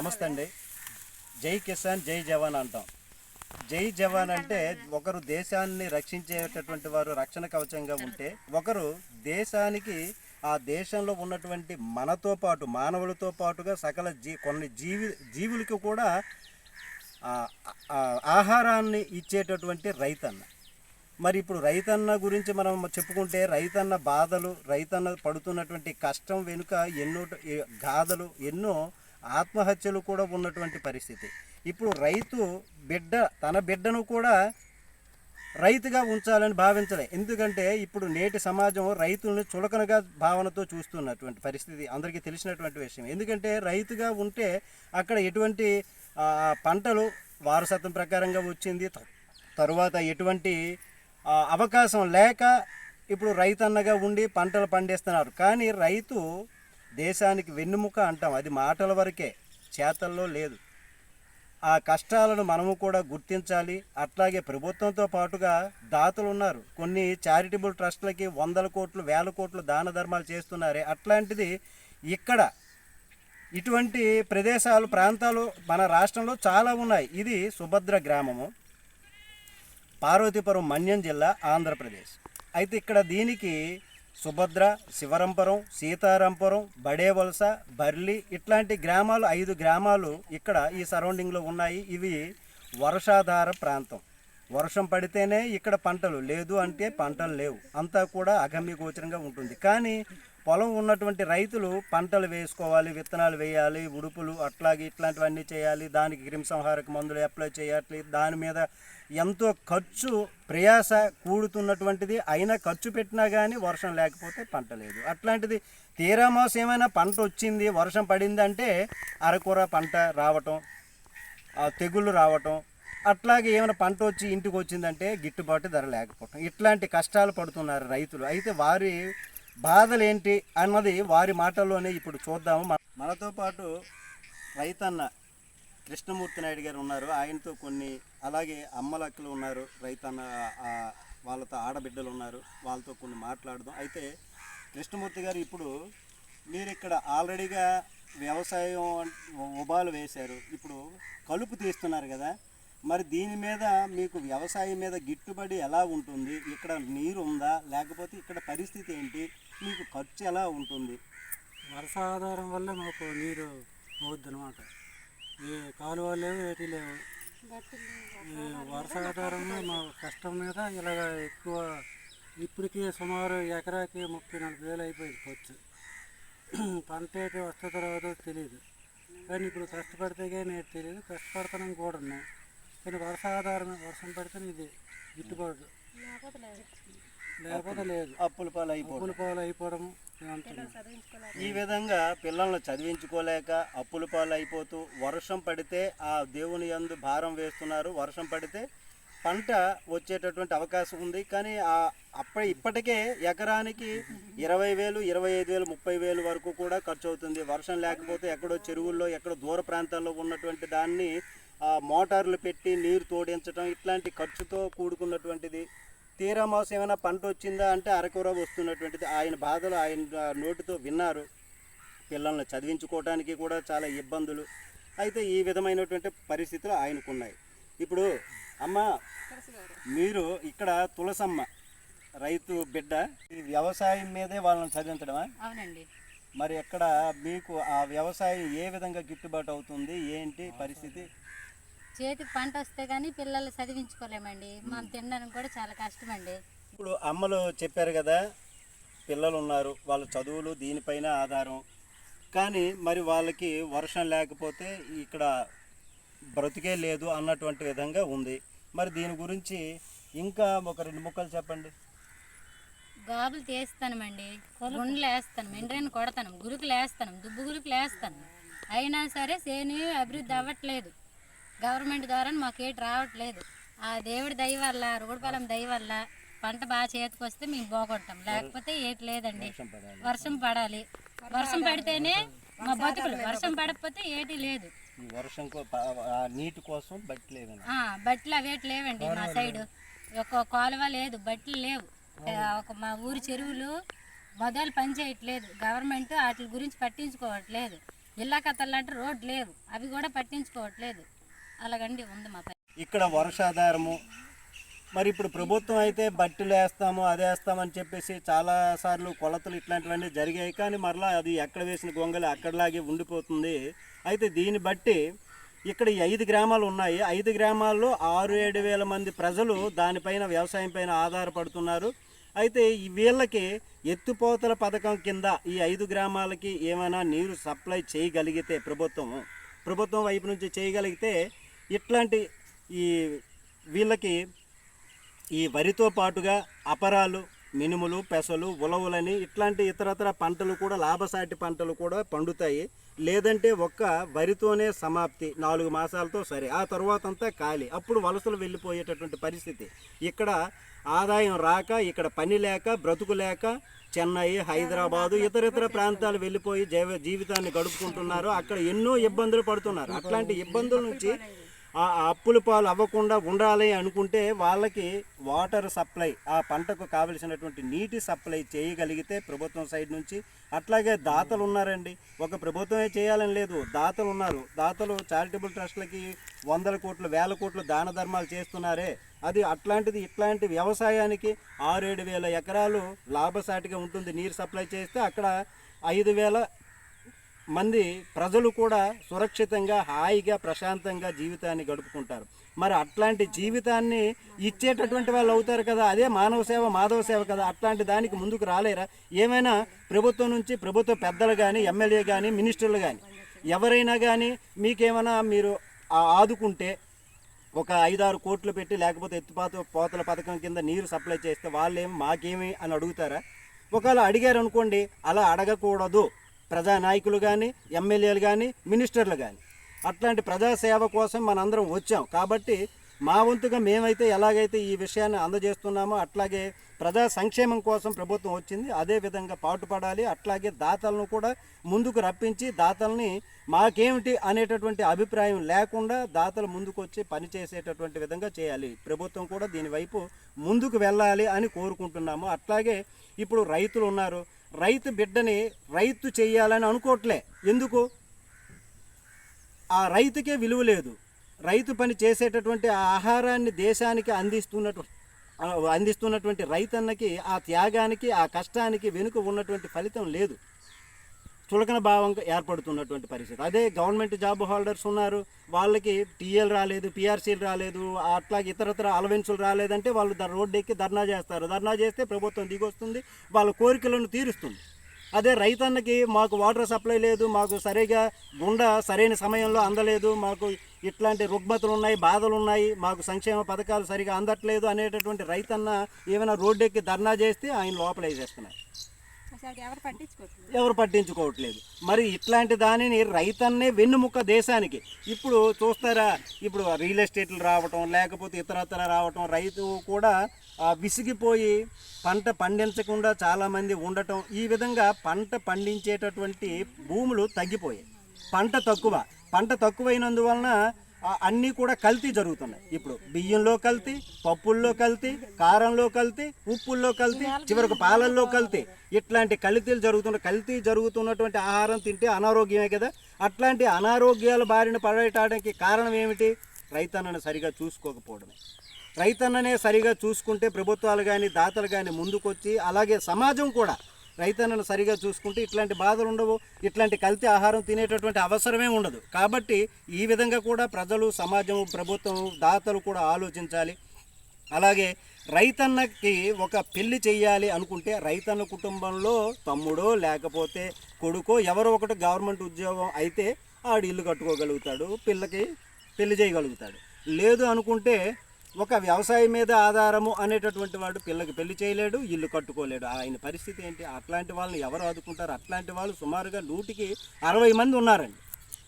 నమస్తే అండి. జై కిసాన్ జై జవాన్ అంటాం. జై జవాన్ అంటే ఒకరు దేశాన్ని రక్షించేటటువంటి వారు రక్షణ కవచంగా ఉంటే ఒకరు దేశానికి ఆ దేశంలో ఉన్నటువంటి మనతో పాటు మానవులతో పాటుగా సకల జీ కొన్ని జీవి జీవులకి కూడా ఆహారాన్ని ఇచ్చేటటువంటి రైతన్న. మరి ఇప్పుడు రైతన్న గురించి మనం చెప్పుకుంటే రైతన్న బాధలు రైతన్న పడుతున్నటువంటి కష్టం వెనుక ఎన్నో గాథలు ఎన్నో ఆత్మహత్యలు కూడా ఉన్నటువంటి పరిస్థితి. ఇప్పుడు రైతు బిడ్డ తన బిడ్డను కూడా రైతుగా ఉంచాలని భావించలే. ఎందుకంటే ఇప్పుడు నేటి సమాజం రైతుల్ని చులకనగా భావనతో చూస్తున్నటువంటి పరిస్థితి అందరికీ తెలిసినటువంటి విషయం. ఎందుకంటే రైతుగా ఉంటే అక్కడ ఎటువంటి పంటలు వారసత్వం ప్రకారంగా వచ్చింది. త- తరువాత ఎటువంటి అవకాశం లేక ఇప్పుడు రైతన్నగా ఉండి పంటలు పండిస్తున్నారు. కానీ రైతు దేశానికి వెన్నుముక అంటాం. అది మాటల వరకే చేతల్లో లేదు. ఆ కష్టాలను మనము కూడా గుర్తించాలి. అట్లాగే ప్రభుత్వంతో పాటుగా దాతలు ఉన్నారు. కొన్ని చారిటబుల్ ట్రస్టులకి వందల కోట్లు వేల కోట్లు దాన ధర్మాలు చేస్తున్నారే. అట్లాంటిది ఇక్కడ ఇటువంటి ప్రదేశాలు ప్రాంతాలు మన రాష్ట్రంలో చాలా ఉన్నాయి. ఇది సుభద్ర గ్రామము పార్వతీపురం మన్యం జిల్లా ఆంధ్రప్రదేశ్. అయితే ఇక్కడ దీనికి సుభద్ర శివరంపురం సీతారాంపురం బడేవలస బర్లి ఇట్లాంటి గ్రామాలు ఐదు గ్రామాలు ఇక్కడ ఈ సరౌండింగ్లో ఉన్నాయి. ఇవి వర్షాధార ప్రాంతం. వర్షం పడితేనే ఇక్కడ పంటలు లేదు అంటే పంటలు లేవు. అంతా కూడా అగమ్యగోచరంగా ఉంటుంది. కానీ పొలం ఉన్నటువంటి రైతులు పంటలు వేసుకోవాలి విత్తనాలు వేయాలి ఉడుపులు అట్లాగే ఇట్లాంటివన్నీ చేయాలి దానికి క్రిమిసంహారక మందులు అప్లై చేయాలి దాని మీద ఎంతో ఖర్చు ప్రయాస కూడుతున్నటువంటిది. అయినా ఖర్చు పెట్టినా కానీ వర్షం లేకపోతే పంట లేదు. అట్లాంటిది తీరా మాసం ఏమైనా పంట వచ్చింది వర్షం పడిందంటే అరకూర పంట రావటం తెగుళ్ళు రావటం అట్లాగే ఏమైనా పంట వచ్చి ఇంటికి వచ్చిందంటే గిట్టుబాటు ధర లేకపోవటం. ఇట్లాంటి కష్టాలు పడుతున్నారు రైతులు. అయితే వారి బాధలేంటి అన్నది వారి మాటల్లోనే ఇప్పుడు చూద్దాము. మన- మనతో పాటు రైతన్న కృష్ణమూర్తి నాయుడు గారు ఉన్నారు. ఆయనతో కొన్ని అలాగే అమ్మలక్కలు ఉన్నారు. రైతన్న వాళ్ళతో ఆడబిడ్డలు ఉన్నారు. వాళ్ళతో కొన్ని మాట్లాడదాం. అయితే కృష్ణమూర్తి గారు ఇప్పుడు మీరు ఇక్కడ ఆల్రెడీగా వ్యవసాయం ఉబాలు వేశారు. ఇప్పుడు కలుపు తీస్తున్నారు కదా. మరి దీని మీద మీకు వ్యవసాయం మీద గిట్టుబడి ఎలా ఉంటుంది? ఇక్కడ నీరు ఉందా? లేకపోతే ఇక్కడ పరిస్థితి ఏంటి? మీకు ఖర్చు ఎలా ఉంటుంది? వర్షాధారం వల్ల మాకు నీరు అవుద్ది అనమాట ఏ కాలువ లేవు ఏటి లేవు. ఈ వర్షాధారంలో మా కష్టం మీద ఇలాగ ఎక్కువ ఇప్పటికీ సుమారు ఎకరాకి ముప్పై నలభై వేలు అయిపోయింది ఖర్చు. పంట అయితే వస్తుందో రాదో తెలియదు. కానీ ఇప్పుడు కష్టపడితే కానీ తెలియదు. కష్టపడుతున్నాం కూడా కానీ వర్షాధారం వర్షం పడితే ఇది గిట్టుబాటు లేకపోతే లేదు అప్పుల పాలు అయిపోవడం అప్పుల పాలు అయిపోవడం ఈ విధంగా పిల్లల్ని చదివించుకోలేక అప్పుల పాలు అయిపోతూ వర్షం పడితే ఆ దేవుని యందు భారం వేస్తున్నారు వర్షం పడితే పంట వచ్చేటటువంటి అవకాశం ఉంది కానీ ఆ అప్ప ఇప్పటికే ఎకరానికి ఇరవై వేలు ఇరవై ఐదు వేలు ముప్పై వేలు వరకు కూడా ఖర్చు అవుతుంది వర్షం లేకపోతే ఎక్కడో చెరువుల్లో ఎక్కడో దూర ప్రాంతాల్లో ఉన్నటువంటి దాన్ని మోటార్లు పెట్టి నీరు తోడించడం ఇట్లాంటి ఖర్చుతో కూడుకున్నటువంటిది. తీరామాసం ఏమైనా పంట వచ్చిందా అంటే అరకూర వస్తున్నటువంటిది. ఆయన బాధలు ఆయన నోటితో విన్నారు. పిల్లల్ని చదివించుకోవడానికి కూడా చాలా ఇబ్బందులు. అయితే ఈ విధమైనటువంటి పరిస్థితులు ఆయనకున్నాయి. ఇప్పుడు అమ్మ మీరు ఇక్కడ తులసమ్మ రైతు బిడ్డ ఈ వ్యవసాయం మీదే వాళ్ళని చదివించడమా? అవునండి. మరి ఎక్కడ మీకు ఆ వ్యవసాయం ఏ విధంగా గిట్టుబాటు అవుతుంది? ఏంటి పరిస్థితి? చేతికి పంట వస్తే కానీ పిల్లలు చదివించుకోలేమండి. మనం తినడానికి కూడా చాలా కష్టమండి. ఇప్పుడు అమ్మలు చెప్పారు కదా పిల్లలు ఉన్నారు వాళ్ళ చదువులు దీనిపైన ఆధారం. కానీ మరి వాళ్ళకి వర్షం లేకపోతే ఇక్కడ బ్రతికే లేదు అన్నటువంటి విధంగా ఉంది. మరి దీని గురించి ఇంకా ఒక రెండు ముక్కలు చెప్పండి. గాబులు తీస్తానమండి. గుండ్లు వేస్తాను మెండ్రైన కొడతాను గురుకులు వేస్తాను దుబ్బు గురుకులు వేస్తాను. అయినా సరే సేను అభివృద్ధి అవ్వట్లేదు. గవర్నమెంట్ ద్వారా మాకు ఏటి రావట్లేదు. ఆ దేవుడి దయ వల్ల రోడ్పాలెం దయ వల్ల పంట బాగా చేతికి వస్తే మేము బాగుంటాం లేకపోతే ఏటి లేదండి. వర్షం పడాలి. వర్షం పడితేనే మా బతుకులు. వర్షం పడకపోతే ఏటి లేదు. వర్షం నీటి కోసం బట్టలేదని ఆ, బట్టలు అవేటి లేవండి మా సైడ్. ఒక కాలువ లేదు బట్టలు లేవు. ఒక మా ఊరి చెరువులు మొదలు పని చేయట్లేదు. గవర్నమెంట్ వాటి గురించి పట్టించుకోవట్లేదు. ఇల్లా కథలంటే రోడ్ లేవు. అవి కూడా పట్టించుకోవట్లేదు. అలాగండి ఉంది మా పని ఇక్కడ వర్షాధారము. మరి ఇప్పుడు ప్రభుత్వం అయితే బట్టలు వేస్తాము అది వేస్తామని చెప్పేసి చాలా సార్లు కొలతలు ఇట్లాంటివన్నీ జరిగాయి. కానీ మరలా అది ఎక్కడ వేసిన గొంగలి అక్కడలాగే ఉండిపోతుంది. అయితే దీన్ని బట్టి ఇక్కడ ఈ ఐదు గ్రామాలు ఉన్నాయి. ఐదు గ్రామాల్లో ఆరు ఏడు వేల మంది ప్రజలు దానిపైన వ్యవసాయం పైన ఆధారపడుతున్నారు. అయితే వీళ్ళకి ఎత్తుపోతల పథకం కింద ఈ ఐదు గ్రామాలకి ఏమైనా నీరు సప్లై చేయగలిగితే ప్రభుత్వము ప్రభుత్వం వైపు నుంచి చేయగలిగితే ఇట్లాంటి ఈ వీళ్ళకి ఈ వరితో పాటుగా అపరాలు మినుములు పెసలు ఉలవలని ఇట్లాంటి ఇతరతర పంటలు కూడా లాభసాటి పంటలు కూడా పండుతాయి. లేదంటే ఒక్క వరితోనే సమాప్తి నాలుగు మాసాలతో సరే. ఆ తర్వాత అంతా ఖాళీ. అప్పుడు వలసలు వెళ్ళిపోయేటటువంటి పరిస్థితి. ఇక్కడ ఆదాయం రాక ఇక్కడ పని లేక బ్రతుకు లేక చెన్నై హైదరాబాదు ఇతర ఇతర ప్రాంతాలు వెళ్ళిపోయి జీవ జీవితాన్ని గడుపుకుంటున్నారు. అక్కడ ఎన్నో ఇబ్బందులు పడుతున్నారు. అట్లాంటి ఇబ్బందుల నుంచి ఆ అప్పుల పాలు అవ్వకుండా ఉండాలి అనుకుంటే వాళ్ళకి వాటర్ సప్లై ఆ పంటకు కావలసినటువంటి నీటి సప్లై చేయగలిగితే ప్రభుత్వం సైడ్ నుంచి. అట్లాగే దాతలు ఉన్నారండి. ఒక ప్రభుత్వమే చేయాలని లేదు. దాతలు ఉన్నారు. దాతలు చారిటబుల్ ట్రస్ట్లకి వందల కోట్లు వేల కోట్లు దాన ధర్మాలు చేస్తున్నారే. అది అట్లాంటిది ఇట్లాంటి వ్యవసాయానికి ఆరేడు వేల ఎకరాలు లాభసాటిగా ఉంటుంది నీరు సప్లై చేస్తే అక్కడ ఐదు వేల మంది ప్రజలు కూడా సురక్షితంగా హాయిగా ప్రశాంతంగా జీవితాన్ని గడుపుకుంటారు. మరి అట్లాంటి జీవితాన్ని ఇచ్చేటటువంటి వాళ్ళు అవుతారు కదా అదే మానవ సేవ మాధవ సేవ కదా అట్లాంటి దానికి ముందుకు రాలేరా? ఏమైనా ప్రభుత్వం నుంచి ప్రభుత్వ పెద్దలు కానీ ఎమ్మెల్యే కానీ మినిస్టర్లు కానీ ఎవరైనా కానీ మీకేమైనా మీరు ఆదుకుంటే ఒక ఐదారు కోట్లు పెట్టి లేకపోతే ఎత్తుపాత పోతల పథకం కింద నీరు సప్లై చేస్తే వాళ్ళేమి మాకేమి అని అడుగుతారా? ఒకవేళ అడిగారు అనుకోండి అలా అడగకూడదు. ప్రజానాయకులు కానీ ఎమ్మెల్యేలు కానీ మినిస్టర్లు కానీ అట్లాంటి ప్రజాసేవ కోసం మనందరం వచ్చాం. కాబట్టి మా వంతుగా మేమైతే ఎలాగైతే ఈ విషయాన్ని అందజేస్తున్నామో అట్లాగే ప్రజా సంక్షేమం కోసం ప్రభుత్వం వచ్చింది. అదే విధంగా పాటుపడాలి. అట్లాగే దాతలను కూడా ముందుకు రప్పించి దాతల్ని మాకేమిటి అనేటటువంటి అభిప్రాయం లేకుండా దాతలు ముందుకు వచ్చి పనిచేసేటటువంటి విధంగా చేయాలి. ప్రభుత్వం కూడా దీని వైపు ముందుకు వెళ్ళాలి అని కోరుకుంటున్నాము. అట్లాగే ఇప్పుడు రైతులు ఉన్నారు. రైతు బిడ్డని రైతు చేయాలని అనుకోవట్లే. ఎందుకు? ఆ రైతుకే విలువ లేదు. రైతు పని చేసేటటువంటి ఆ ఆహారాన్ని దేశానికి అందిస్తున్నటువంటి అందిస్తున్నటువంటి రైతన్నకి ఆ త్యాగానికి ఆ కష్టానికి వెనుక ఉన్నటువంటి ఫలితం లేదు. చులకన భావం ఏర్పడుతున్నటువంటి పరిస్థితి. అదే గవర్నమెంట్ జాబ్ హోల్డర్స్ ఉన్నారు. వాళ్ళకి టీఎల్ రాలేదు పిఆర్సీలు రాలేదు అట్లాగే ఇతరతర అలవెన్సులు రాలేదంటే వాళ్ళు ద- రోడ్డు ఎక్కి ధర్నా చేస్తారు. ధర్నా చేస్తే ప్రభుత్వం దిగొస్తుంది వాళ్ళ కోరికలను తీరుస్తుంది. అదే రైతన్నకి మాకు వాటర్ సప్లై లేదు మాకు సరిగా గుండ సరైన సమయంలో అందలేదు మాకు ఇట్లాంటి రుగ్మతలు ఉన్నాయి బాధలు ఉన్నాయి మాకు సంక్షేమ పథకాలు సరిగా అందట్లేదు అనేటటువంటి రైతన్న ఏమైనా రోడ్డెక్కి ధర్నా చేస్తే ఆయన లోపలేసేస్తున్నారు. ఎవరు పట్టించుకోవట్లేదు. మరి ఇట్లాంటి దానిని రైతన్నే వెన్నుముక్క దేశానికి. ఇప్పుడు చూస్తారా ఇప్పుడు రియల్ ఎస్టేట్లు రావటం లేకపోతే ఇతరత్ర రావటం రైతు కూడా విసిగిపోయి పంట పండించకుండా చాలామంది ఉండటం ఈ విధంగా పంట పండించేటటువంటి భూములు తగ్గిపోయాయి. పంట తక్కువ. పంట తక్కువైనందువలన అన్నీ కూడా కల్తీ జరుగుతున్నాయి. ఇప్పుడు బియ్యంలో కల్తీ పప్పుల్లో కల్తీ కారంలో కల్తీ ఉప్పుల్లో కల్తీ చివరకు పాలల్లో కల్తీ. ఇట్లాంటి కల్తీలు జరుగుతున్న కల్తీ జరుగుతున్నటువంటి ఆహారం తింటే అనారోగ్యమే కదా. అట్లాంటి అనారోగ్యాల బారిన పడటానికి కారణం ఏమిటి? రైతన్నను సరిగా చూసుకోకపోవడమే. రైతన్ననే సరిగా చూసుకుంటే ప్రభుత్వాలు కానీ దాతలు కానీ ముందుకొచ్చి అలాగే సమాజం కూడా రైతన్నను సరిగా చూసుకుంటే ఇట్లాంటి బాధలు ఉండవు ఇట్లాంటి కల్తీ ఆహారం తినేటటువంటి అవసరమే ఉండదు. కాబట్టి ఈ విధంగా కూడా ప్రజలు సమాజం ప్రభుత్వం దాతలు కూడా ఆలోచించాలి. అలాగే రైతన్నకి ఒక పెళ్ళి చేయాలి అనుకుంటే రైతన్న కుటుంబంలో తమ్ముడో లేకపోతే కొడుకో ఎవరో ఒకటి గవర్నమెంట్ ఉద్యోగం అయితే ఆడు ఇల్లు కట్టుకోగలుగుతాడు పిల్లకి పెళ్ళి చేయగలుగుతాడు. లేదు అనుకుంటే ఒక వ్యవసాయం మీద ఆధారము అనేటటువంటి వాడు పిల్లకి పెళ్ళి చేయలేడు ఇల్లు కట్టుకోలేడు. ఆయన పరిస్థితి ఏంటి? అట్లాంటి వాళ్ళని ఎవరు ఆదుకుంటారు? అట్లాంటి వాళ్ళు సుమారుగా నూటికి అరవై మంది ఉన్నారండి.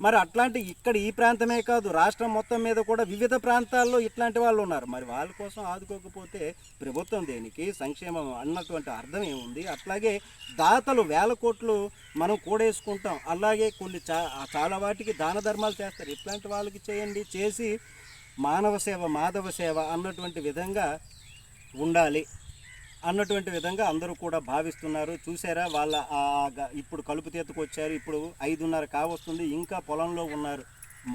మరి అట్లాంటి ఇక్కడ ఈ ప్రాంతమే కాదు రాష్ట్రం మొత్తం మీద కూడా వివిధ ప్రాంతాల్లో ఇట్లాంటి వాళ్ళు ఉన్నారు. మరి వాళ్ళ కోసం ఆదుకోకపోతే ప్రభుత్వం దేనికి? సంక్షేమం అన్నటువంటి అర్థం ఏముంది? అట్లాగే దాతలు వేల కోట్లు మనం కూడేసుకుంటాం. అలాగే కొన్ని చా చాలా వాటికి దాన ధర్మాలు చేస్తారు. ఇట్లాంటి వాళ్ళకి చేయండి చేసి మానవ సేవ మాధవ సేవ అన్నటువంటి విధంగా ఉండాలి అన్నటువంటి విధంగా అందరూ కూడా భావిస్తున్నారు. చూసారా వాళ్ళ ఇప్పుడు కలుపు తీతకు వచ్చారు. ఇప్పుడు ఐదున్నర కావస్తుంది. ఇంకా పొలంలో ఉన్నారు.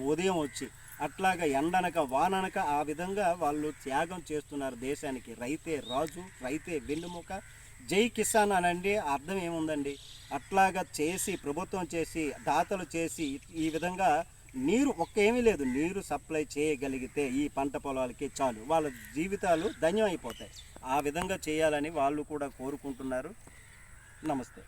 ఉదయం వచ్చి అట్లాగా ఎండనక వాననక ఆ విధంగా వాళ్ళు త్యాగం చేస్తున్నారు దేశానికి. రైతే రాజు రైతే వెన్నుముక. జై కిసాన్ అనండి. అర్థం ఏముందండి? అట్లాగా చేసి ప్రభుత్వం చేసి దాతలు చేసి ఈ విధంగా నీరు ఒక్క ఏమీ లేదు. నీరు సప్లై చేయగలిగితే ఈ పంట పొలాలకి చాలు. వాళ్ళ జీవితాలు ధన్యం అయిపోతాయి ఆ విధంగా చేయాలని వాళ్ళు కూడా కోరుకుంటున్నారు. నమస్తే.